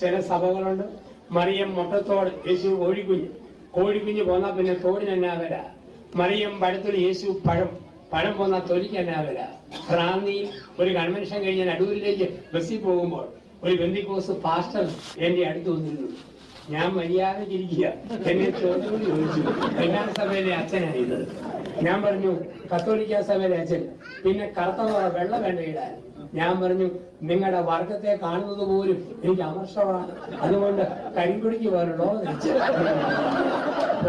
ചില സഭകളുണ്ട്. മറിയം മുട്ടത്തോട് യേശു കോഴിക്കുഞ്ഞ് കോഴിക്കുഞ്ഞ് പോന്നാ പിന്നെ തോടിന് എന്നാ മറിയം പഴത്തിൽ യേശു പഴം പഴം പോന്ന തൊലിക്ക് എന്നാ വരാ റാന്നിയിൽ ഒരു കൺവെൻഷൻ കഴിഞ്ഞ് അടൂരിലേക്ക് ബസ്സിൽ പോകുമ്പോൾ ഒരു ബന്ദിക്കോസ് പാസ്റ്റർ എന്റെ അടുത്ത് വന്നിരുന്നു. ഞാൻ മര്യാദക്കിരിക്കുക എന്നെ ചോദ്യം ചോദിച്ചു. എല്ലാ സഭയിലെ അച്ഛനായിരുന്നു. ഞാൻ പറഞ്ഞു കത്തോലിക്ക സഭയിലെ അച്ഛൻ. പിന്നെ കറുത്ത വെള്ള വേണ്ട ഇടാൻ? ഞാൻ പറഞ്ഞു നിങ്ങളുടെ വർഗത്തെ കാണുന്നത് പോലും എനിക്ക് അമർഷമാണ്. അതുകൊണ്ട് കരിങ്കുടിക്ക് വരണോ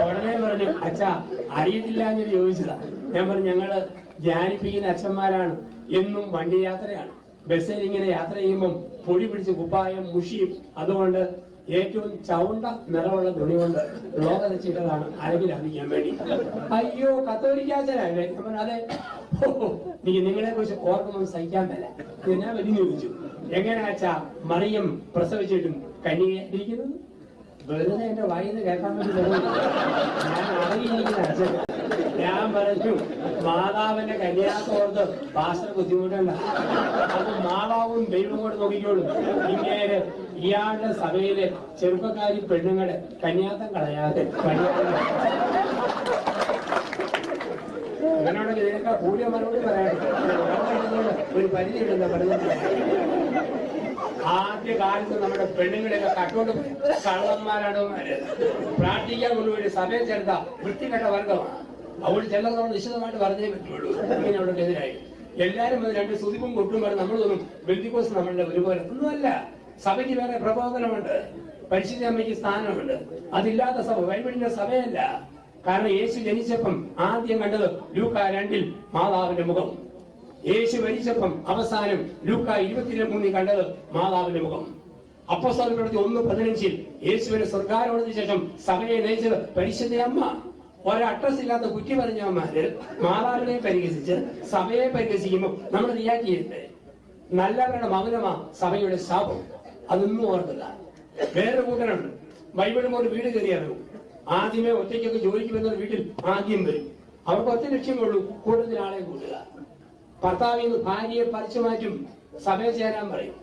ഉടനെ പറഞ്ഞു അച്ഛ അറിയത്തില്ല എന്ന് ചോദിച്ചതാ. ഞാൻ പറഞ്ഞു ഞങ്ങൾ ധ്യാനിപ്പിക്കുന്ന അച്ഛന്മാരാണ്. എന്നും വണ്ടി യാത്രയാണ്. ബസ്സിൽ ഇങ്ങനെ യാത്ര ചെയ്യുമ്പം പൊടി പിടിച്ച് കുപ്പായം മുഷിയും അതുകൊണ്ട് ഏറ്റവും ചൗണ്ട നിറമുള്ള തുണി കൊണ്ട് ലോക രക്ഷിട്ടതാണ് അരകിലറിയിക്കാൻ വേണ്ടി. അയ്യോ കത്തോലിക്കാച്ചനല്ലേ നമ്മൾ അതെ. എനിക്ക് നിങ്ങളെ കുറിച്ച് ഓർക്കുമ്പോൾ സഹിക്കാൻ ഇത് ഞാൻ വലിഞ്ഞു ചോദിച്ചു. എങ്ങനെയാച്ചാ മറിയം പ്രസവിച്ചിട്ടും കന്യകയായിരിക്കുന്നത് വെറുതെ എന്റെ വായിന്ന് കേൾക്കാൻ വേണ്ടി. ഞാൻ അച്ഛൻ ഞാൻ പറഞ്ഞു മാതാവിന്റെ കന്യാസോർത്ത് പാസ്റ്റർ ബുദ്ധിമുട്ടണ്ട. അത് മാതാവും ദൈവം കൂടെ നോക്കിക്കോളും. ഇങ്ങനെ ഇയാളുടെ സഭയിലെ ചെറുപ്പക്കാരി പെണ്ണുങ്ങളെ കന്യാത്തം കളയാതെ അങ്ങനെയാണെങ്കിൽ ഇതിനേക്കാൾ കൂടിയ മറുപടി പറയാം. ഒരു പരിധി ഉണ്ടെന്ന് പറയുന്നത് ആദ്യ കാലത്ത് നമ്മുടെ പെണ്ണുങ്ങളെയൊക്കെ കട്ടോട്ട് പോയി കള്ളന്മാരാണ്. പ്രാർത്ഥിക്കാൻ കൊണ്ടുപോയി സഭയെ ചേർത്ത വൃത്തികെട്ട വർഗമാണ്. അവൾ ചിലർ നമ്മൾ നിശ്ചിതമായിട്ട് പറഞ്ഞേ പറ്റുള്ളൂ. ഇങ്ങനെ അവിടെ എതിരായി. എല്ലാരും അത് രണ്ട് സുതിപ്പും കൊട്ടും പറഞ്ഞ് നമ്മൾ തോന്നും ബന്ധുക്കോസ് നമ്മളുടെ ഒരുപോലെ. ഒന്നുമല്ല. സഭയ്ക്ക് വേറെ പ്രബോധനമുണ്ട്. പരിശുദ്ധ അമ്മയ്ക്ക് സ്ഥാനമുണ്ട്. അതില്ലാത്ത സഭ ബൈബിളിന്റെ സഭയല്ല. കാരണം യേശു ജനിച്ചപ്പം ആദ്യം കണ്ടത് ലൂക്ക രണ്ടിൽ മാതാവിന്റെ മുഖം. യേശു മരിച്ചപ്പം അവസാനം ലൂക്ക ഇരുപത്തിരണ്ട് മൂന്നിൽ കണ്ടത് മാതാവിന്റെ മുഖം. അപ്പോസ്തലരുടെ പ്രവൃത്തി ഒന്ന് പതിനഞ്ചിൽ യേശുവിന്റെ സ്വർഗാരോഹണത്തിന് ശേഷം സഭയെ നയിച്ചത് പരിശുദ്ധ അമ്മ. ഒരഡ്രസ് ഇല്ലാത്ത കുറ്റി പറഞ്ഞ അമ്മമാര് മാതാവിനെ പരിഹസിച്ച് സഭയെ പരിഹസിക്കുമ്പോൾ നമ്മൾ റിയാക്ട് ചെയ്യണ്ടേ നല്ലവരുടെ മൗനമാ സഭയുടെ ശാപം. അതൊന്നും ഓർക്കില്ല വേറൊരു കൂട്ടനുണ്ട് ബൈബിളും ഒരു വീട് കയറിയാലും ആദ്യമേ ഒറ്റയ്ക്കൊക്കെ ജോലിക്ക് വരുന്ന വീട്ടിൽ ആദ്യം വരും. അവർക്ക് ഒറ്റ ലക്ഷ്യമേ ഉള്ളൂ കൂടുതൽ ആളെ കൂട്ടുക ഭർത്താവിൽ നിന്ന് ഭാര്യയെ പറിച്ചു മാറ്റും. സഭയിൽ ചേരാൻ പറയും.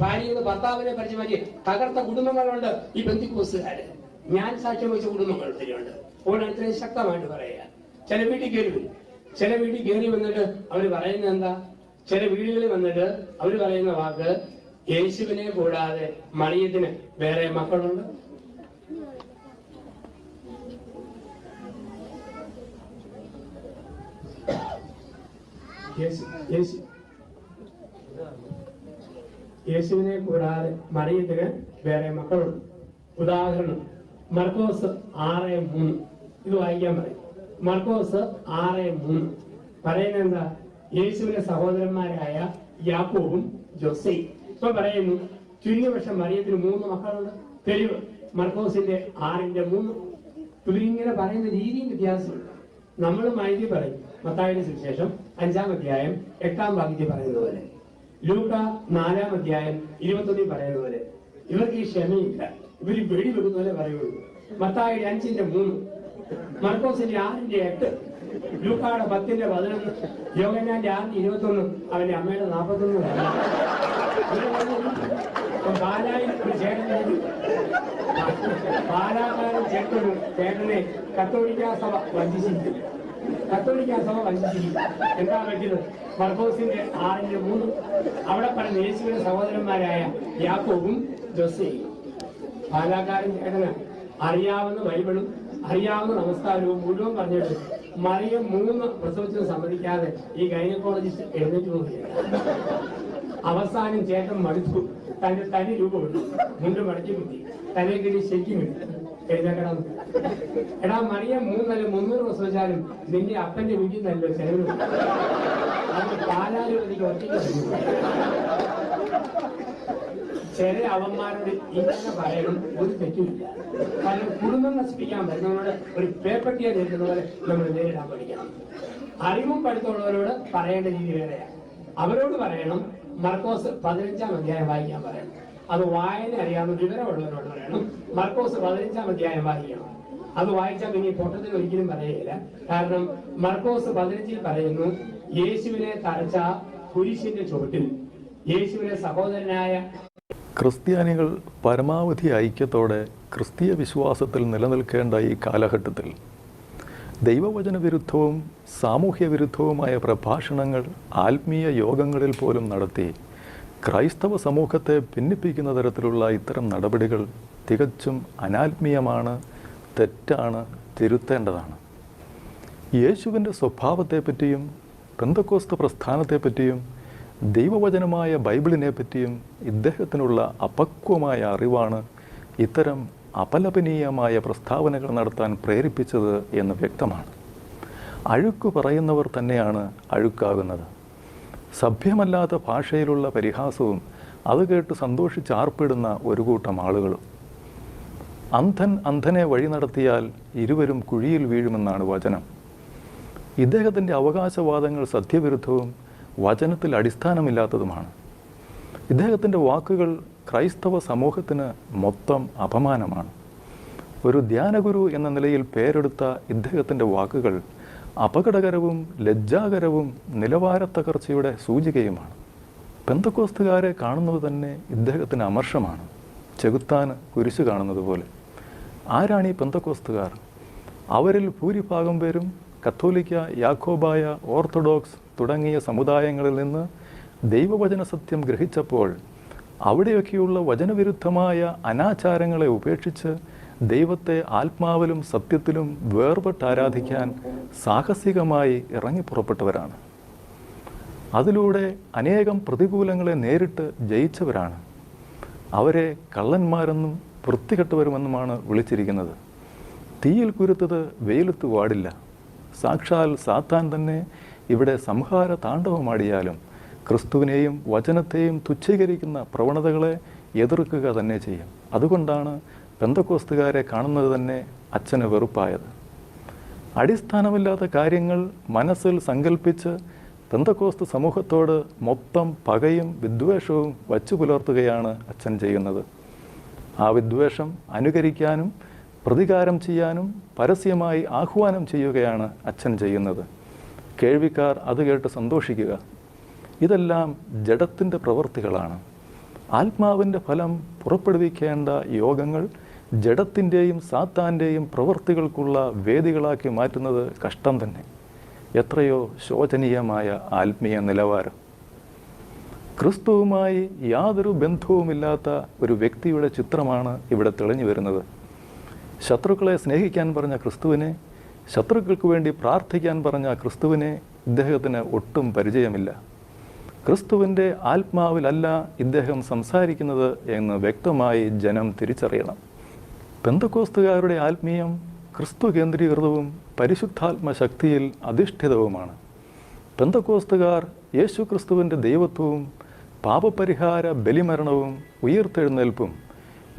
ഭാര്യയിൽ നിന്ന് ഭർത്താവിനെ പറിച്ചു മാറ്റി തകർത്ത കുടുംബങ്ങളുണ്ട്. ഈ ബന്ധുക്കോസുകാര്. ഞാൻ സാക്ഷ്യം വെച്ച കുടുംബങ്ങൾ ഒത്തിരിയുണ്ട് അതുകൊണ്ട് ഇത്രയും ശക്തമായിട്ട് പറയുക. ചില വീട്ടിൽ കയറി വരും. ചില വീട്ടിൽ കയറി വന്നിട്ട് അവർ പറയുന്നത് എന്താ? ചില വീടുകളിൽ വന്നിട്ട് അവർ പറയുന്ന വാക്ക് യേശുവിനെ കൂടാതെ മറിയത്തിന് വേറെ മക്കളുണ്ട്? യേശുവിനെ കൂടാതെ മറിയത്തിന് വേറെ മക്കളുണ്ട് ഉദാഹരണം. മർക്കോസ് ആറ് മൂന്ന്. ഇത് വായിക്കാൻ പറയും. മർക്കോസ് ആറ് മൂന്ന്. പറയുന്നത് എന്താ? യേശുവിന്റെ സഹോദരന്മാരായ യാക്കോബും ജോസയും. ഇപ്പൊ പറയുന്നു ചുരുങ്ങിയ പക്ഷം മറിയത്തിന് മൂന്ന് മക്കളുണ്ട്. തെളിവ് മർക്കോസിന്റെ ആറിന്റെ മൂന്ന്. ഇവരിങ്ങനെ പറയുന്ന രീതിയും വ്യത്യാസമുണ്ട്. നമ്മൾ മൈതി പറയും മത്തായുടെ സുവിശേഷം അഞ്ചാം അധ്യായം എട്ടാം വാക്യത്തിൽ പറയുന്ന പോലെ. ലൂക്ക നാലാം അധ്യായം ഇരുപത്തൊന്നിൽ പറയുന്ന പോലെ ഇവർക്ക് ഈ ക്ഷമയില്ല. ഇവർ വെടി വെക്കുന്ന പോലെ പറയുള്ളൂ. മത്തായുടെ അഞ്ചിന്റെ മൂന്ന് മർക്കോസിന്റെ ആറിന്റെ എട്ട് ലൂക്കായുടെ പത്തിന്റെ പതിനൊന്ന് യോഗനാന്റെ ആറിന്റെ ഇരുപത്തൊന്ന് അവന്റെ അമ്മയുടെ നാപ്പത്തൊന്ന് പാലായിൽ ചേട്ടനെ ചേട്ടനെ കത്തോലിക്ക സഭ വഞ്ചിച്ചിരിക്കും കത്തോലിക്ക സഭ വഞ്ചിച്ചിരിക്കും എന്താ പറ്റിയത്? മർക്കോസിന്റെ ആറിന്റെ മൂന്ന്. അവിടെ പറഞ്ഞ യേശുവിന്റെ സഹോദരന്മാരായ യാക്കോബും ജോസയും. പാലാക്കാരൻ ചേട്ടന് അറിയാവുന്ന ബൈബിളും അറിയാവുന്ന നമസ്കാരവും മുഴുവൻ പറഞ്ഞിട്ട് മറിയം മൂന്ന് പ്രസവിച്ചത് സമ്മതിക്കാതെ ഈ ഗൈനക്കോളജിസ്റ്റ് എഴുന്നേറ്റ് പോവുകയാണ് അവസാനം ചേട്ടൻ മടുത്തു. തന്റെ തനി രൂപപ്പെട്ടു. മുണ്ട് മടക്കി കുത്തി. തലേക്കിടി കിടി ശരിക്കും കിട്ടി എഴുന്നേക്കണം എടാ മറിയ മൂന്നല്ല മുന്നൂറ് ദിവസം വെച്ചാലും നിന്റെ അപ്പന്റെ വീട്ടിൽ നല്ല ചെലവ്. ചില അവന്മാരോട് ഇങ്ങനെ പറയണം ഒരു തെറ്റുമില്ല. കാരണം കുടുംബം നശിപ്പിക്കാൻ വരുന്നവരോട് ഒരു പേപ്പട്ടിയെ നേരിടുന്ന പോലെ നമ്മൾ നേരിടാൻ പഠിക്കണം. അറിവും പഠിത്തമുള്ളവരോട് പറയേണ്ട രീതി വേറെയാണ് അവരോട് പറയണം മർക്കോസ് പതിനഞ്ചാം അധ്യായം വായിക്കാൻ പറയണം. അത് വായന അറിയാവുന്ന വിവരമുള്ളവരോട് പറയണം. മർക്കോസ് പതിനഞ്ചാം അധ്യായം വായിക്കണം. അത് വായിച്ചാൽ പിന്നെ പൊട്ടത്തിൽ ഒരിക്കലും പറയുകയില്ല കാരണം മർക്കോസ് പതിനഞ്ചിൽ പറയുന്നു യേശുവിനെ തറച്ച കുരിശിന്റെ ചുവട്ടിൽ യേശുവിനെ സഹോദരനായ ക്രിസ്ത്യാനികൾ പരമാവധി ഐക്യത്തോടെ ക്രിസ്തീയ വിശ്വാസത്തിൽ നിലനിൽക്കേണ്ട ഈ കാലഘട്ടത്തിൽ ദൈവവചന വിരുദ്ധവും സാമൂഹ്യ വിരുദ്ധവുമായ പ്രഭാഷണങ്ങൾ ആത്മീയ യോഗങ്ങളിൽ പോലും നടത്തി ക്രൈസ്തവ സമൂഹത്തെ ഭിന്നിപ്പിക്കുന്ന തരത്തിലുള്ള ഇത്തരം നടപടികൾ തികച്ചും അനാത്മീയമാണ് തെറ്റാണ് തിരുത്തേണ്ടതാണ്. യേശുവിന്റെ സ്വഭാവത്തെപ്പറ്റിയും പെന്തക്കോസ്ത പ്രസ്ഥാനത്തെപ്പറ്റിയും ദൈവവചനമായ ബൈബിളിനെ പറ്റിയും ഇദ്ദേഹത്തിനുള്ള അപക്വമായ അറിവാണ് ഇത്തരം അപലപനീയമായ പ്രസ്താവനകൾ നടത്താൻ പ്രേരിപ്പിച്ചത് എന്ന് വ്യക്തമാണ്. അഴുക്ക് പറയുന്നവർ തന്നെയാണ് അഴുക്കാകുന്നത്. സഭ്യമല്ലാത്ത ഭാഷയിലുള്ള പരിഹാസവും അത് കേട്ട് സന്തോഷിച്ച് ആർപ്പിടുന്ന ഒരു കൂട്ടം ആളുകളും. അന്ധൻ അന്ധനെ വഴി നടത്തിയാൽ ഇരുവരും കുഴിയിൽ വീഴുമെന്നാണ് വചനം. ഇദ്ദേഹത്തിന്റെ അവകാശവാദങ്ങൾ സത്യവിരുദ്ധവും വചനത്തിൽ അടിസ്ഥാനമില്ലാത്തതുമാണ്. ഇദ്ദേഹത്തിന്റെ വാക്കുകൾ ക്രൈസ്തവ സമൂഹത്തിന് മൊത്തം അപമാനമാണ്. ഒരു ധ്യാനഗുരു എന്ന നിലയിൽ പേരെടുത്ത ഇദ്ദേഹത്തിന്റെ വാക്കുകൾ അപകടകരവും ലജ്ജാകരവും നിലവാരത്തകർച്ചയുടെ സൂചികയുമാണ്. പെന്തക്കോസ്തുകാരെ കാണുന്നത് തന്നെ ഇദ്ദേഹത്തിന് അമർഷമാണ്. ചെകുത്താന് കുരിശു കാണുന്നത് പോലെ. ആരാണ് ഈ പെന്തക്കോസ്തുകാർ അവരിൽ ഭൂരിഭാഗം പേരും കത്തോലിക്ക യാക്കോബായ ഓർത്തഡോക്സ് തുടങ്ങിയ സമുദായങ്ങളിൽ നിന്ന് ദൈവവചന സത്യം ഗ്രഹിച്ചപ്പോൾ അവിടെയൊക്കെയുള്ള വചനവിരുദ്ധമായ അനാചാരങ്ങളെ ഉപേക്ഷിച്ച് ദൈവത്തെ ആത്മാവിലും സത്യത്തിലും വേർപെട്ട് ആരാധിക്കാൻ സാഹസികമായി ഇറങ്ങി പുറപ്പെട്ടവരാണ്. അതിലൂടെ അനേകം പ്രതികൂലങ്ങളെ നേരിട്ട് ജയിച്ചവരാണ്. അവരെ കള്ളന്മാരെന്നും വൃത്തികെട്ടവരുമെന്നുമാണ് വിളിച്ചിരിക്കുന്നത്. തീയിൽ കുരുത്തത് വെയിലത്ത് വാടില്ല. സാക്ഷാൽ സാത്താൻ തന്നെ ഇവിടെ സംഹാര താണ്ഡവമാടിയാലും ക്രിസ്തുവിനെയും വചനത്തെയും തുച്ഛീകരിക്കുന്ന പ്രവണതകളെ എതിർക്കുക തന്നെ ചെയ്യും. അതുകൊണ്ടാണ് പെന്തക്കോസ്തുകാരെ കാണുന്നത് തന്നെ അച്ഛന് വെറുപ്പായത്. അടിസ്ഥാനമില്ലാത്ത കാര്യങ്ങൾ മനസ്സിൽ സങ്കല്പിച്ച് പെന്തക്കോസ്ത് സമൂഹത്തോട് മൊത്തം പകയും വിദ്വേഷവും വച്ചു പുലർത്തുകയാണ് അച്ഛൻ ചെയ്യുന്നത്. ആ വിദ്വേഷം അനുകരിക്കാനും പ്രതികാരം ചെയ്യാനും പരസ്യമായി ആഹ്വാനം ചെയ്യുകയാണ് അച്ഛൻ ചെയ്യുന്നത്. കേൾവിക്കാർ അത് കേട്ട് സന്തോഷിക്കുക. ഇതെല്ലാം ജഡത്തിന്റെ പ്രവൃത്തികളാണ് ആത്മാവിന്റെ ഫലം പുറപ്പെടുവിക്കേണ്ട യോഗങ്ങൾ ജഡത്തിന്റെയും സാത്താന്റെയും പ്രവൃത്തികൾക്കുള്ള വേദികളാക്കി മാറ്റുന്നത് കഷ്ടം തന്നെ. എത്രയോ ശോചനീയമായ ആത്മീയ നിലവാരം. ക്രിസ്തുവുമായി യാതൊരു ബന്ധവുമില്ലാത്ത ഒരു വ്യക്തിയുടെ ചിത്രമാണ് ഇവിടെ തെളിഞ്ഞു വരുന്നത്. ശത്രുക്കളെ സ്നേഹിക്കാൻ പറഞ്ഞ ക്രിസ്തുവിനെ ശത്രുക്കൾക്ക് വേണ്ടി പ്രാർത്ഥിക്കാൻ പറഞ്ഞ ക്രിസ്തുവിനെ ഇദ്ദേഹത്തിന് ഒട്ടും പരിചയമില്ല. ക്രിസ്തുവിന്റെ ആത്മാവിലല്ല ഇദ്ദേഹം സംസാരിക്കുന്നത് എന്ന് വ്യക്തമായി ജനം തിരിച്ചറിയണം. പെന്തക്കോസ്തുകാരുടെ ആത്മീയം ക്രിസ്തു കേന്ദ്രീകൃതവും പരിശുദ്ധാത്മ ശക്തിയിൽ അധിഷ്ഠിതവുമാണ്. പെന്തക്കോസ്തുകാർ യേശു ക്രിസ്തുവിന്റെ ദൈവത്വവും പാപപരിഹാര ബലിമരണവും ഉയർത്തെഴുന്നേൽപ്പും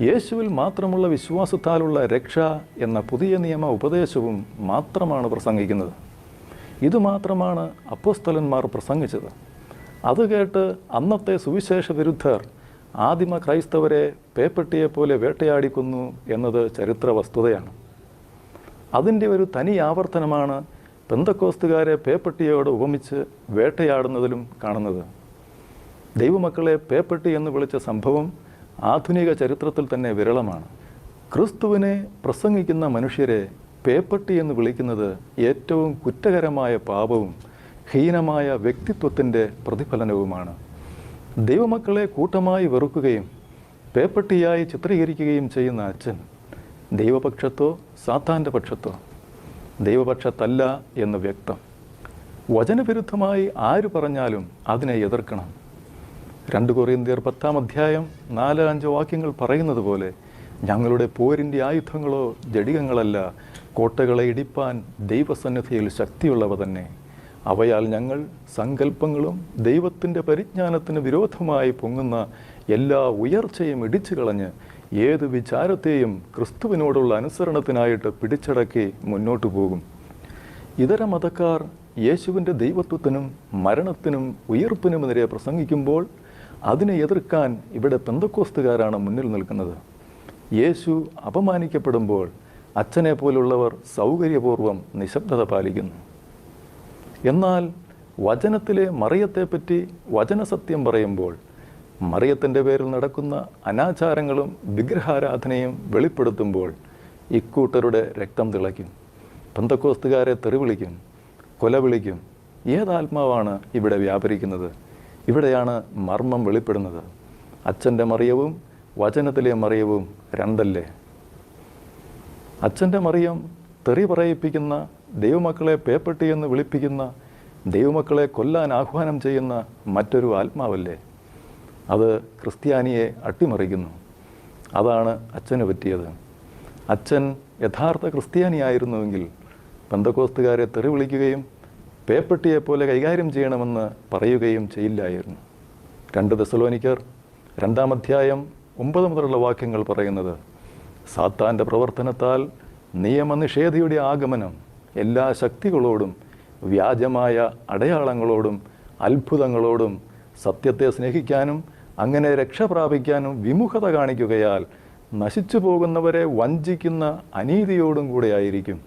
യേശുവിൽ മാത്രമുള്ള വിശ്വാസത്താലുള്ള രക്ഷ എന്ന പുതിയ നിയമ ഉപദേശവും മാത്രമാണ് പ്രസംഗിക്കുന്നത്. ഇതുമാത്രമാണ് അപ്പോസ്തലന്മാർ പ്രസംഗിച്ചത്. അത് കേട്ട് അന്നത്തെ സുവിശേഷ വിരുദ്ധർ ആദിമ ക്രൈസ്തവരെ പേപ്പെട്ടിയെപ്പോലെ വേട്ടയാടിക്കുന്നു എന്നത് ചരിത്ര വസ്തുതയാണ് അതിന്റെ ഒരു തനി ആവർത്തനമാണ് പെന്തക്കോസ്തുകാരെ പേപ്പട്ടിയോട് ഉപമിച്ച് വേട്ടയാടുന്നതിലും കാണുന്നത്. ദൈവമക്കളെ പേപ്പട്ടി എന്ന് വിളിച്ച സംഭവം ആധുനിക ചരിത്രത്തിൽ തന്നെ വിരളമാണ്. ക്രിസ്തുവിനെ പ്രസംഗിക്കുന്ന മനുഷ്യരെ പേപ്പട്ടി എന്ന് വിളിക്കുന്നത് ഏറ്റവും കുറ്റകരമായ പാപവും ഹീനമായ വ്യക്തിത്വത്തിന്റെ പ്രതിഫലനവുമാണ്. ദൈവമക്കളെ കൂട്ടമായി വെറുക്കുകയും പേപ്പട്ടിയായി ചിത്രീകരിക്കുകയും ചെയ്യുന്ന അച്ഛൻ ദൈവപക്ഷത്തോ സാത്താന്റെ പക്ഷത്തോ? ദൈവപക്ഷത്തല്ല എന്ന് വ്യക്തം. വചനവിരുദ്ധമായി ആര് പറഞ്ഞാലും അതിനെ എതിർക്കണം. രണ്ട് കൊറിയന്തിയർ പത്താം അധ്യായം നാല് അഞ്ച് വാക്യങ്ങൾ പറയുന്നത് പോലെ ഞങ്ങളുടെ പോരിന്റെ ആയുധങ്ങളോ ജടികങ്ങളല്ല കോട്ടകളെ ഇടിപ്പാൻ ദൈവസന്നിധിയിൽ ശക്തിയുള്ളവ തന്നെ. അവയാൽ ഞങ്ങൾ സങ്കല്പങ്ങളും ദൈവത്തിന്റെ പരിജ്ഞാനത്തിന് വിരോധമായി പൊങ്ങുന്ന എല്ലാ ഉയർച്ചയും ഇടിച്ചു കളഞ്ഞ് ഏത് വിചാരത്തെയും ക്രിസ്തുവിനോടുള്ള അനുസരണത്തിനായിട്ട് പിടിച്ചടക്കി മുന്നോട്ടു പോകും. ഇതര മതക്കാർ യേശുവിന്റെ ദൈവത്വത്തിനും മരണത്തിനും ഉയർപ്പിനുമെതിരെ പ്രസംഗിക്കുമ്പോൾ അതിനെ എതിർക്കാൻ ഇവിടെ പെന്തക്കോസ്തുകാരാണ് മുന്നിൽ നിൽക്കുന്നത്. യേശു അപമാനിക്കപ്പെടുമ്പോൾ അച്ഛനെ പോലുള്ളവർ സൗകര്യപൂർവം നിശബ്ദത പാലിക്കുന്നു. എന്നാൽ വചനത്തിലെ മറിയത്തെപ്പറ്റി വചനസത്യം പറയുമ്പോൾ മറിയത്തിന്റെ പേരിൽ നടക്കുന്ന അനാചാരങ്ങളും വിഗ്രഹാരാധനയും വെളിപ്പെടുത്തുമ്പോൾ ഇക്കൂട്ടരുടെ രക്തം തിളയ്ക്കും. പന്തക്കോസ്തുകാരെ തെറിവിളിക്കും കൊല വിളിക്കും ഏതാത്മാവാണ് ഇവിടെ വ്യാപരിക്കുന്നത്? ഇവിടെയാണ് മർമ്മം വെളിപ്പെടുന്നത്. അച്ഛന്റെ മറിയവും വചനത്തിലെ മറിയവും രണ്ടല്ലേ? അച്ഛന്റെ മറിയം തെറി പറയിപ്പിക്കുന്ന ദൈവമക്കളെ പേപ്പട്ടി എന്ന് വിളിപ്പിക്കുന്ന ദൈവമക്കളെ കൊല്ലാൻ ആഹ്വാനം ചെയ്യുന്ന മറ്റൊരു ആത്മാവല്ലേ? അത് ക്രിസ്ത്യാനിയെ അട്ടിമറിക്കുന്നു. അതാണ് അച്ഛന് പറ്റിയത്. അച്ഛൻ യഥാർത്ഥ ക്രിസ്ത്യാനിയായിരുന്നുവെങ്കിൽ ബന്ധക്കോസ്തുകാരെ തെറി വിളിക്കുകയും പേപ്പട്ടിയെപ്പോലെ കൈകാര്യം ചെയ്യണമെന്ന് പറയുകയും ചെയ്യില്ലായിരുന്നു. രണ്ട് ദസലോനിക്കർ രണ്ടാം അധ്യായം ഒമ്പത് മുതലുള്ള വാക്യങ്ങൾ പറയുന്നത് സാത്താന്റെ പ്രവർത്തനത്താൽ നിയമനിഷേധിയുടെ ആഗമനം എല്ലാ ശക്തികളോടും വ്യാജമായ അടയാളങ്ങളോടും അത്ഭുതങ്ങളോടും സത്യത്തെ സ്നേഹിക്കാനും അങ്ങനെ രക്ഷ പ്രാപിക്കാനും വിമുഖത കാണിക്കുകയാൽ നശിച്ചു പോകുന്നവരെ വഞ്ചിക്കുന്ന അനീതിയോടും കൂടെ ആയിരിക്കും.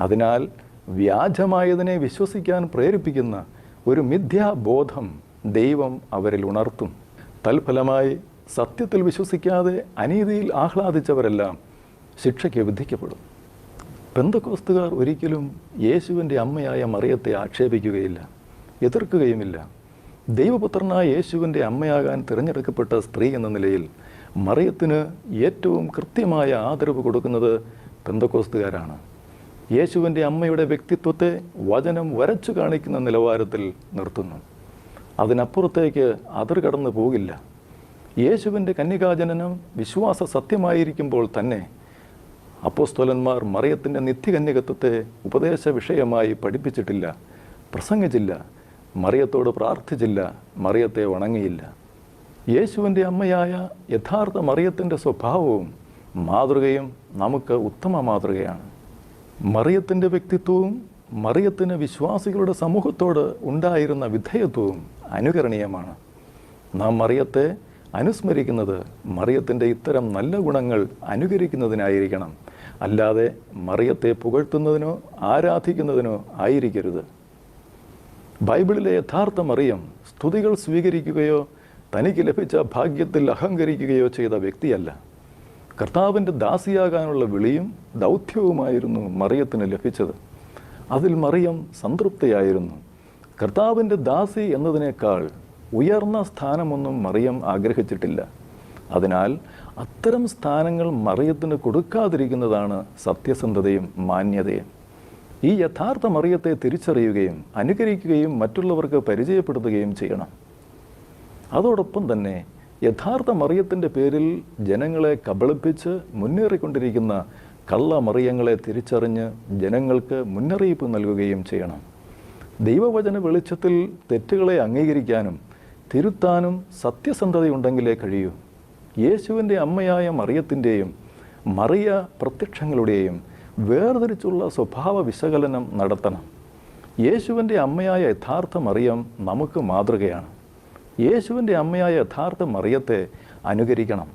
അതിനാൽ വ്യാജമായതിനെ വിശ്വസിക്കാൻ പ്രേരിപ്പിക്കുന്ന ഒരു മിഥ്യാബോധം ദൈവം അവരിൽ ഉണർത്തും. തൽഫലമായി സത്യത്തിൽ വിശ്വസിക്കാതെ അനീതിയിൽ ആഹ്ലാദിച്ചവരെല്ലാം ശിക്ഷയ്ക്ക് വിധിക്കപ്പെടും. പെന്തക്കോസ്തുകാർ ഒരിക്കലും യേശുവിന്റെ അമ്മയായ മറിയത്തെ ആക്ഷേപിക്കുകയില്ല എതിർക്കുകയുമില്ല. ദൈവപുത്രനായ യേശുവിന്റെ അമ്മയാകാൻ തിരഞ്ഞെടുക്കപ്പെട്ട സ്ത്രീ എന്ന നിലയിൽ മറിയത്തിന് ഏറ്റവും കൃത്യമായ ആദരവ് കൊടുക്കുന്നത് പെന്തക്കോസ്തുകാരാണ്. യേശുവിന്റെ അമ്മയുടെ വ്യക്തിത്വത്തെ വചനം വരച്ചു കാണിക്കുന്ന നിലവാരത്തിൽ നിർത്തുന്നു. അതിനപ്പുറത്തേക്ക് അതിർ കടന്നു പോകില്ല. യേശുവിന്റെ കന്യകാജനനം വിശ്വാസ സത്യമായിരിക്കുമ്പോൾ തന്നെ അപ്പോസ്തോലന്മാർ മറിയത്തിന്റെ നിത്യകന്യകത്വത്തെ ഉപദേശ വിഷയമായി പഠിപ്പിച്ചിട്ടില്ല പ്രസംഗിച്ചില്ല മറിയത്തോട് പ്രാർത്ഥിച്ചില്ല മറിയത്തെ വണങ്ങിയില്ല. യേശുവിന്റെ അമ്മയായ യഥാർത്ഥ മറിയത്തിന്റെ സ്വഭാവവും മാതൃകയും നമുക്ക് ഉത്തമ മാതൃകയാണ്. മറിയത്തിന്റെ വ്യക്തിത്വവും മറിയത്തിന് വിശ്വാസികളുടെ സമൂഹത്തോട് ഉണ്ടായിരുന്ന വിധേയത്വവും അനുകരണീയമാണ്. നാം മറിയത്തെ അനുസ്മരിക്കുന്നത് മറിയത്തിന്റെ ഇത്തരം നല്ല ഗുണങ്ങൾ അനുകരിക്കുന്നതിനായിരിക്കണം. അല്ലാതെ മറിയത്തെ പുകഴ്ത്തുന്നതിനോ ആരാധിക്കുന്നതിനോ ആയിരിക്കരുത്. ബൈബിളിലെ യഥാർത്ഥ മറിയം സ്തുതികൾ സ്വീകരിക്കുകയോ തനിക്ക് ലഭിച്ച ഭാഗ്യത്തിൽ അഹങ്കരിക്കുകയോ ചെയ്ത വ്യക്തിയല്ല. കർത്താവിന്റെ ദാസിയാകാനുള്ള വിളിയും ദൗത്യവുമായിരുന്നു മറിയത്തിന് ലഭിച്ചത്. അതിൽ മറിയം സംതൃപ്തിയായിരുന്നു. കർത്താവിന്റെ ദാസി എന്നതിനേക്കാൾ ഉയർന്ന സ്ഥാനമൊന്നും മറിയം ആഗ്രഹിച്ചിട്ടില്ല. അതിനാൽ അത്തരം സ്ഥാനങ്ങൾ മറിയത്തിന് കൊടുക്കാതിരിക്കുന്നതാണ് സത്യസന്ധതയും മാന്യതയും. ഈ യഥാർത്ഥ മറിയത്തെ തിരിച്ചറിയുകയും അനുകരിക്കുകയും മറ്റുള്ളവർക്ക് പരിചയപ്പെടുത്തുകയും ചെയ്യണം. അതോടൊപ്പം തന്നെ യഥാർത്ഥ മറിയത്തിന്റെ പേരിൽ ജനങ്ങളെ കബളിപ്പിച്ച് മുന്നേറിക്കൊണ്ടിരിക്കുന്ന കള്ള മറിയങ്ങളെ തിരിച്ചറിഞ്ഞ് ജനങ്ങൾക്ക് മുന്നറിയിപ്പ് നൽകുകയും ചെയ്യണം. ദൈവവചന വെളിച്ചത്തിൽ തെറ്റുകളെ അംഗീകരിക്കാനും തിരുത്താനും സത്യസന്ധതയുണ്ടെങ്കിലേ കഴിയൂ. യേശുവിന്റെ അമ്മയായ മറിയത്തിന്റെയും മറിയ പ്രത്യക്ഷങ്ങളുടെയും വേർതിരിച്ചുള്ള സ്വഭാവ വിശകലനം നടത്തണം. യേശുവിന്റെ അമ്മയായ യഥാർത്ഥ മറിയം നമുക്ക് മാതൃകയാണ്. യേശുവിന്റെ അമ്മയായ യഥാർത്ഥ മറിയത്തെ അനുകരിക്കണം.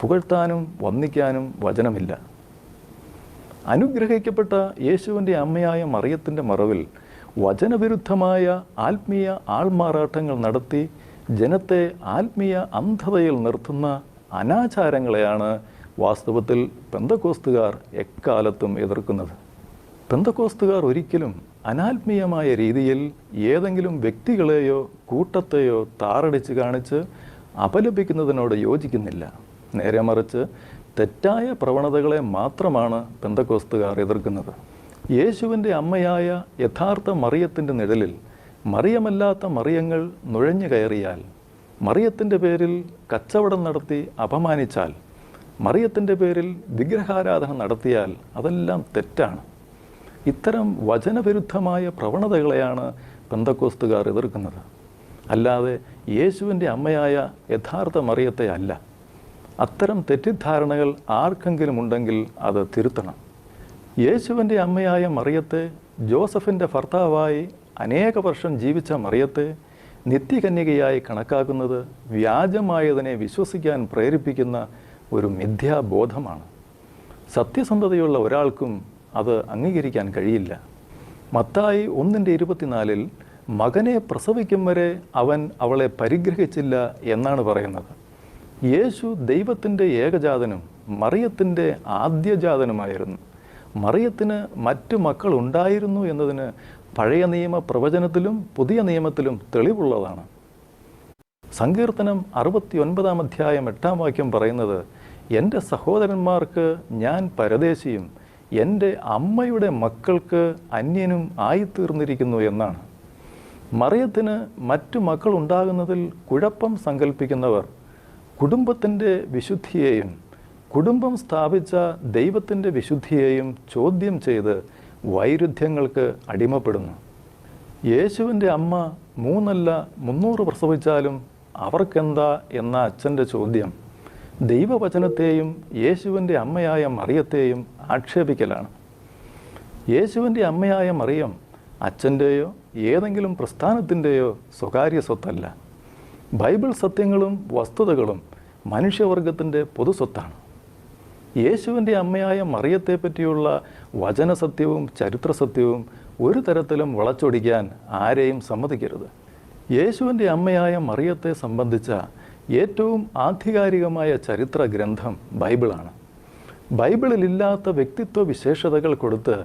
പുകഴ്ത്താനും വന്ദിക്കാനും വചനമില്ല. അനുഗ്രഹിക്കപ്പെട്ട യേശുവിന്റെ അമ്മയായ മറിയത്തിന്റെ മറവിൽ വചനവിരുദ്ധമായ ആത്മീയ ആൾമാറാട്ടങ്ങൾ നടത്തി ജനത്തെ ആത്മീയ അന്ധതയിൽ നിർത്തുന്ന അനാചാരങ്ങളെയാണ് വാസ്തവത്തിൽ പെന്തക്കോസ്തുകാർ എക്കാലത്തും എതിർക്കുന്നത്. പെന്തക്കോസ്തുകാർ ഒരിക്കലും അനാത്മീയമായ രീതിയിൽ ഏതെങ്കിലും വ്യക്തികളെയോ കൂട്ടത്തെയോ താറടിച്ച് കാണിച്ച് അപലപിക്കുന്നതിനോട് യോജിക്കുന്നില്ല. നേരെ മറിച്ച് തെറ്റായ പ്രവണതകളെ മാത്രമാണ് പെന്തക്കോസ്തുകാർ എതിർക്കുന്നത്. യേശുവിന്റെ അമ്മയായ യഥാർത്ഥ മറിയത്തിന്റെ നിഴലിൽ മറിയമല്ലാത്ത മറിയങ്ങൾ നുഴഞ്ഞു കയറിയാൽ മറിയത്തിന്റെ പേരിൽ കച്ചവടം നടത്തി അപമാനിച്ചാൽ മറിയത്തിന്റെ പേരിൽ വിഗ്രഹാരാധന നടത്തിയാൽ അതെല്ലാം തെറ്റാണ്. ഇത്തരം വചനവിരുദ്ധമായ പ്രവണതകളെയാണ് പെന്തക്കോസ്തുകാർ എതിർക്കുന്നത്. അല്ലാതെ യേശുവിന്റെ അമ്മയായ യഥാർത്ഥ മറിയത്തെ അല്ല. അത്തരം തെറ്റിദ്ധാരണകൾ ആർക്കെങ്കിലും ഉണ്ടെങ്കിൽ അത് തിരുത്തണം. യേശുവിന്റെ അമ്മയായ മറിയത്തെ ജോസഫിന്റെ ഭർത്താവായി അനേക വർഷം ജീവിച്ച മറിയത്തെ നിത്യകന്യകയായി കണക്കാക്കുന്നത് വ്യാജമായതിനെ വിശ്വസിക്കാൻ പ്രേരിപ്പിക്കുന്ന ഒരു മിഥ്യാബോധമാണ്. സത്യസന്ധതയുള്ള ഒരാൾക്കും അത് അംഗീകരിക്കാൻ കഴിയില്ല. മത്തായി ഒന്നിന്റെ ഇരുപത്തിനാലിൽ മകനെ പ്രസവിക്കും വരെ അവൻ അവളെ പരിഗ്രഹിച്ചില്ല എന്നാണ് പറയുന്നത്. യേശു ദൈവത്തിന്റെ ഏകജാതനും മറിയത്തിന്റെ ആദ്യജാതനുമായിരുന്നു. മറിയത്തിന് മറ്റു മക്കൾ ഉണ്ടായിരുന്നു എന്നതിന് പഴയ നിയമ പ്രവചനത്തിലും പുതിയ നിയമത്തിലും തെളിവുള്ളതാണ്. സങ്കീർത്തനം അറുപത്തി ഒൻപതാം അധ്യായം എട്ടാം വാക്യം പറയുന്നത് എന്റെ സഹോദരന്മാർക്ക് ഞാൻ പരദേശിയും എന്റെ അമ്മയുടെ മക്കൾക്ക് അന്യനും ആയിത്തീർന്നിരിക്കുന്നു എന്നാണ്. മറിയത്തിന് മറ്റു മക്കൾ ഉണ്ടാകുന്നതിൽ കുഴപ്പം സങ്കല്പിക്കുന്നവർ കുടുംബത്തിന്റെ വിശുദ്ധിയെയും കുടുംബം സ്ഥാപിച്ച ദൈവത്തിന്റെ വിശുദ്ധിയെയും ചോദ്യം ചെയ്ത് വൈരുദ്ധ്യങ്ങൾക്ക് അടിമപ്പെടുന്നു. യേശുവിന്റെ അമ്മ മൂന്നല്ല മുന്നൂറ് പ്രസവിച്ചാലും അവർക്കെന്താ എന്ന അച്ഛന്റെ ചോദ്യം. ദൈവവചനത്തെയും യേശുവിന്റെ അമ്മയായ മറിയത്തെയും ആക്ഷേപിക്കലാണ്. യേശുവിന്റെ അമ്മയായ മറിയം അച്ഛന്റെയോ ഏതെങ്കിലും പ്രസ്ഥാനത്തിന്റെയോ സ്വകാര്യ സ്വത്തല്ല. ബൈബിൾ സത്യങ്ങളും വസ്തുതകളും മനുഷ്യവർഗത്തിന്റെ പൊതുസ്വത്താണ്. യേശുവിന്റെ അമ്മയായ മറിയത്തെ പറ്റിയുള്ള വചനസത്യവും ചരിത്രസത്യവും ഒരു തരത്തിലും വളച്ചൊടിക്കാൻ ആരെയും സമ്മതിക്കരുത്. യേശുവിന്റെ അമ്മയായ മറിയത്തെ സംബന്ധിച്ച ഏറ്റവും ആധികാരികമായ ചരിത്ര ഗ്രന്ഥം ബൈബിളാണ്. ബൈബിളിലില്ലാത്ത വ്യക്തിത്വ വിശേഷതകൾ കൊടുത്ത്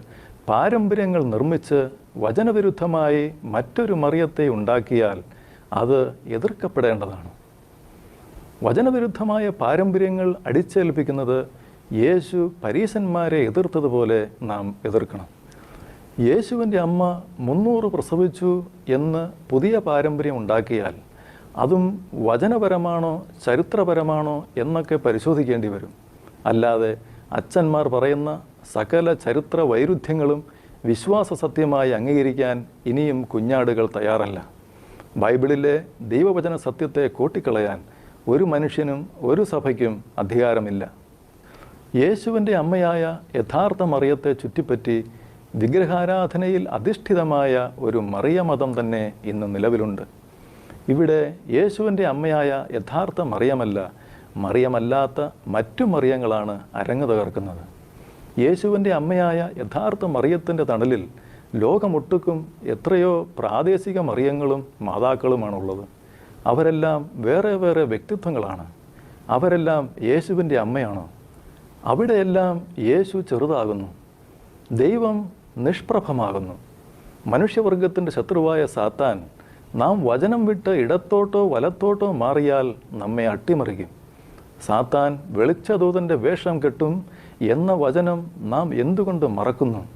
പാരമ്പര്യങ്ങൾ നിർമ്മിച്ച് വചനവിരുദ്ധമായി മറ്റൊരു മറിയത്തെ ഉണ്ടാക്കിയാൽ അത് എതിർക്കപ്പെടേണ്ടതാണ്. വചനവിരുദ്ധമായ പാരമ്പര്യങ്ങൾ അടിച്ചേൽപ്പിക്കുന്നത് യേശു പരീശന്മാരെ എതിർത്തതുപോലെ നാം എതിർക്കണം. യേശുവിന്റെ അമ്മ മുന്നൂറ് പ്രസവിച്ചു എന്ന് പുതിയ പാരമ്പര്യം ഉണ്ടാക്കിയാൽ അതും വചനപരമാണോ ചരിത്രപരമാണോ എന്നൊക്കെ പരിശോധിക്കേണ്ടി വരും. അല്ലാതെ അച്ഛന്മാർ പറയുന്ന സകല ചരിത്ര വൈരുദ്ധ്യങ്ങളും വിശ്വാസ സത്യമായി അംഗീകരിക്കാൻ ഇനിയും കുഞ്ഞാടുകൾ തയ്യാറല്ല. ബൈബിളിലെ ദൈവവചന സത്യത്തെ കൂട്ടിക്കളയാൻ ഒരു മനുഷ്യനും ഒരു സഭയ്ക്കും അധികാരമില്ല. യേശുവിന്റെ അമ്മയായ യഥാർത്ഥ മറിയത്തെ ചുറ്റിപ്പറ്റി വിഗ്രഹാരാധനയിൽ അധിഷ്ഠിതമായ ഒരു മറിയ മതം തന്നെ ഇന്ന് നിലവിലുണ്ട്. ഇവിടെ യേശുവിന്റെ അമ്മയായ യഥാർത്ഥ മറിയമല്ല മറിയമല്ലാത്ത മറ്റു മറിയങ്ങളാണ് അരങ്ങ് തകർക്കുന്നത്. യേശുവിന്റെ അമ്മയായ യഥാർത്ഥ മറിയത്തിന്റെ തണലിൽ ലോകമൊട്ടുക്കും എത്രയോ പ്രാദേശിക മറിയങ്ങളും മാതാക്കളുമാണുള്ളത്. അവരെല്ലാം വേറെ വേറെ വ്യക്തിത്വങ്ങളാണ്. അവരെല്ലാം യേശുവിന്റെ അമ്മയാണോ? അവിടെയെല്ലാം യേശു ചെറുതാകുന്നു. ദൈവം നിഷ്പ്രഭമാകുന്നു. മനുഷ്യവർഗത്തിന്റെ ശത്രുവായ സാത്താൻ നാം വചനം വിട്ട് ഇടത്തോട്ടോ വലത്തോട്ടോ മാറിയാൽ നമ്മെ അട്ടിമറിക്കും. സാത്താൻ വെളിച്ചദൂതന്റെ വേഷം കെട്ടും എന്ന വചനം നാം എന്തുകൊണ്ട് മറക്കുന്നു?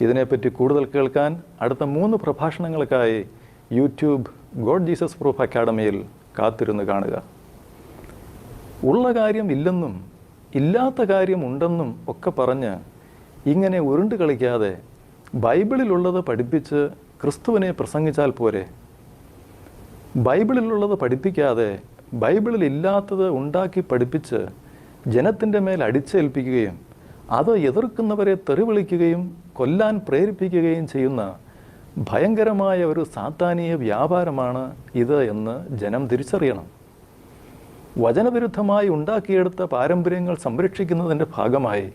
ഇതിനെപ്പറ്റി കൂടുതൽ കേൾക്കാൻ അടുത്ത മൂന്ന് പ്രഭാഷണങ്ങൾക്കായി യൂട്യൂബ് ഗോഡ് ജീസസ് പ്രൂഫ് അക്കാഡമിയിൽ കാത്തിരുന്ന് കാണുക. ഉള്ള കാര്യം ഇല്ലെന്നും ഇല്ലാത്ത കാര്യം ഉണ്ടെന്നും ഒക്കെ പറഞ്ഞ് ഇങ്ങനെ ഉരുണ്ട് കളിക്കാതെ ബൈബിളിലുള്ളത് പഠിപ്പിച്ച് ക്രിസ്തുവിനെ പ്രസംഗിച്ചാൽ പോരെ? ബൈബിളിലുള്ളത് പഠിപ്പിക്കാതെ ബൈബിളിൽ ഇല്ലാത്തത് ഉണ്ടാക്കി പഠിപ്പിച്ച് ജനത്തിന്റെ മേൽ അടിച്ചേൽപ്പിക്കുകയും അത് എതിർക്കുന്നവരെ തെറിവിളിക്കുകയും കൊല്ലാൻ പ്രേരിപ്പിക്കുകയും ചെയ്യുന്ന ഭയങ്കരമായ ഒരു സാത്താനീയ വ്യാപാരമാണ് ഇത് എന്ന് ജനം തിരിച്ചറിയണം. വചനവിരുദ്ധമായി ഉണ്ടാക്കിയെടുത്ത പാരമ്പര്യങ്ങൾ സംരക്ഷിക്കുന്നതിന്റെ ഭാഗമായി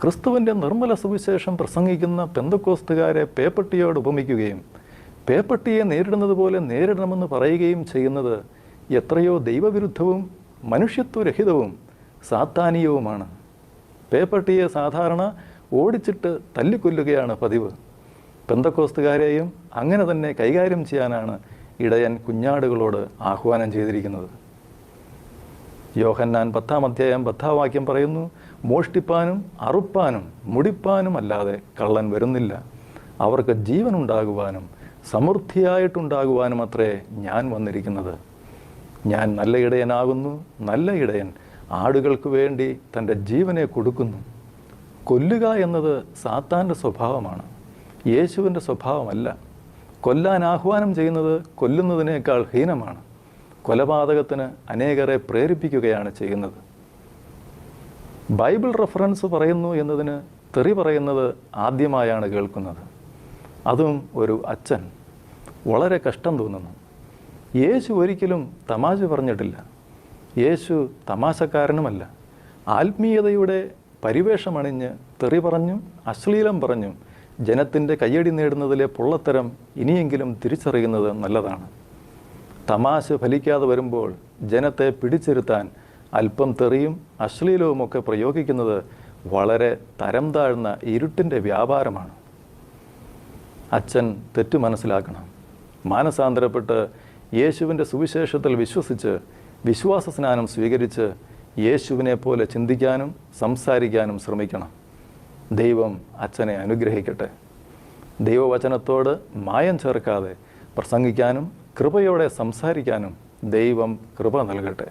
ക്രിസ്തുവിന്റെ നിർമ്മല സുവിശേഷം പ്രസംഗിക്കുന്ന പെന്തക്കോസ്തുകാരെ പേപ്പട്ടിയോട് ഉപമിക്കുകയും പേപ്പട്ടിയെ നേരിടുന്നത് പോലെ നേരിടണമെന്ന് പറയുകയും ചെയ്യുന്നത് എത്രയോ ദൈവവിരുദ്ധവും മനുഷ്യത്വരഹിതവും സാത്താനീയവുമാണ് പേപ്പട്ടിയെ സാധാരണ ഓടിച്ചിട്ട് തല്ലിക്കൊല്ലുകയാണ് പതിവ്. പെന്തക്കോസ്തുകാരെയും അങ്ങനെ തന്നെ കൈകാര്യം ചെയ്യാനാണ് ഇടയൻ കുഞ്ഞാടുകളോട് ആഹ്വാനം ചെയ്തിരിക്കുന്നത്. യോഹന്നാൻ പത്താം അധ്യായം പത്താം വാക്യം പറയുന്നു മോഷ്ടിപ്പാനും അറുപ്പാനും മുടിപ്പാനും അല്ലാതെ കള്ളൻ വരുന്നില്ല. അവർക്ക് ജീവൻ ഉണ്ടാകുവാനും സമൃദ്ധിയായിട്ടുണ്ടാകുവാനും അത്രേ ഞാൻ വന്നിരിക്കുന്നത്. ഞാൻ നല്ല ഇടയനാകുന്നു നല്ല ഇടയൻ ആടുകൾക്ക് വേണ്ടി തന്റെ ജീവനെ കൊടുക്കുന്നു. കൊല്ലുക എന്നത് സാത്താന്റെ സ്വഭാവമാണ് യേശുവിന്റെ സ്വഭാവമല്ല. കൊല്ലാൻ ആഹ്വാനം ചെയ്യുന്നത് കൊല്ലുന്നതിനേക്കാൾ ഹീനമാണ്. കൊലപാതകത്തിന് അനേകരെ പ്രേരിപ്പിക്കുകയാണ് ചെയ്യുന്നത്. ബൈബിൾ റെഫറൻസ് പറയുന്നു എന്നതിന് തെറി പറയുന്നത് ആദ്യമായാണ് കേൾക്കുന്നത്. അതും ഒരു അച്ഛൻ. വളരെ കഷ്ടം തോന്നുന്നു. യേശു ഒരിക്കലും തമാശ പറഞ്ഞിട്ടില്ല. യേശു തമാശക്കാരനുമല്ല. ആത്മീയതയുടെ പരിവേഷമണിഞ്ഞ് തെറി പറഞ്ഞും അശ്ലീലം പറഞ്ഞും ജനത്തിന്റെ കയ്യടി നേടുന്നതിലെ പൊള്ളത്തരം ഇനിയെങ്കിലും തിരിച്ചറിയുന്നത് നല്ലതാണ്. തമാശ ഫലിക്കാതെ വരുമ്പോൾ ജനത്തെ പിടിച്ചിരുത്താൻ അല്പം തെറിയും അശ്ലീലവുമൊക്കെ പ്രയോഗിക്കുന്നത് വളരെ തരം താഴ്ന്ന ഇരുട്ടിന്റെ വ്യാപാരമാണ്. അച്ഛൻ തെറ്റു മനസ്സിലാക്കണം. മാനസാന്തരപ്പെട്ട് യേശുവിന്റെ സുവിശേഷത്തിൽ വിശ്വസിച്ച് വിശ്വാസ സ്നാനം സ്വീകരിച്ച് യേശുവിനെ പോലെ ചിന്തിക്കാനും സംസാരിക്കാനും ശ്രമിക്കണം. ദൈവം അച്ഛനെ അനുഗ്രഹിക്കട്ടെ. ദൈവവചനത്തോട് മായം ചേർക്കാതെ പ്രസംഗിക്കാനും കൃപയോടെ സംസാരിക്കാനും ദൈവം കൃപ നൽകട്ടെ.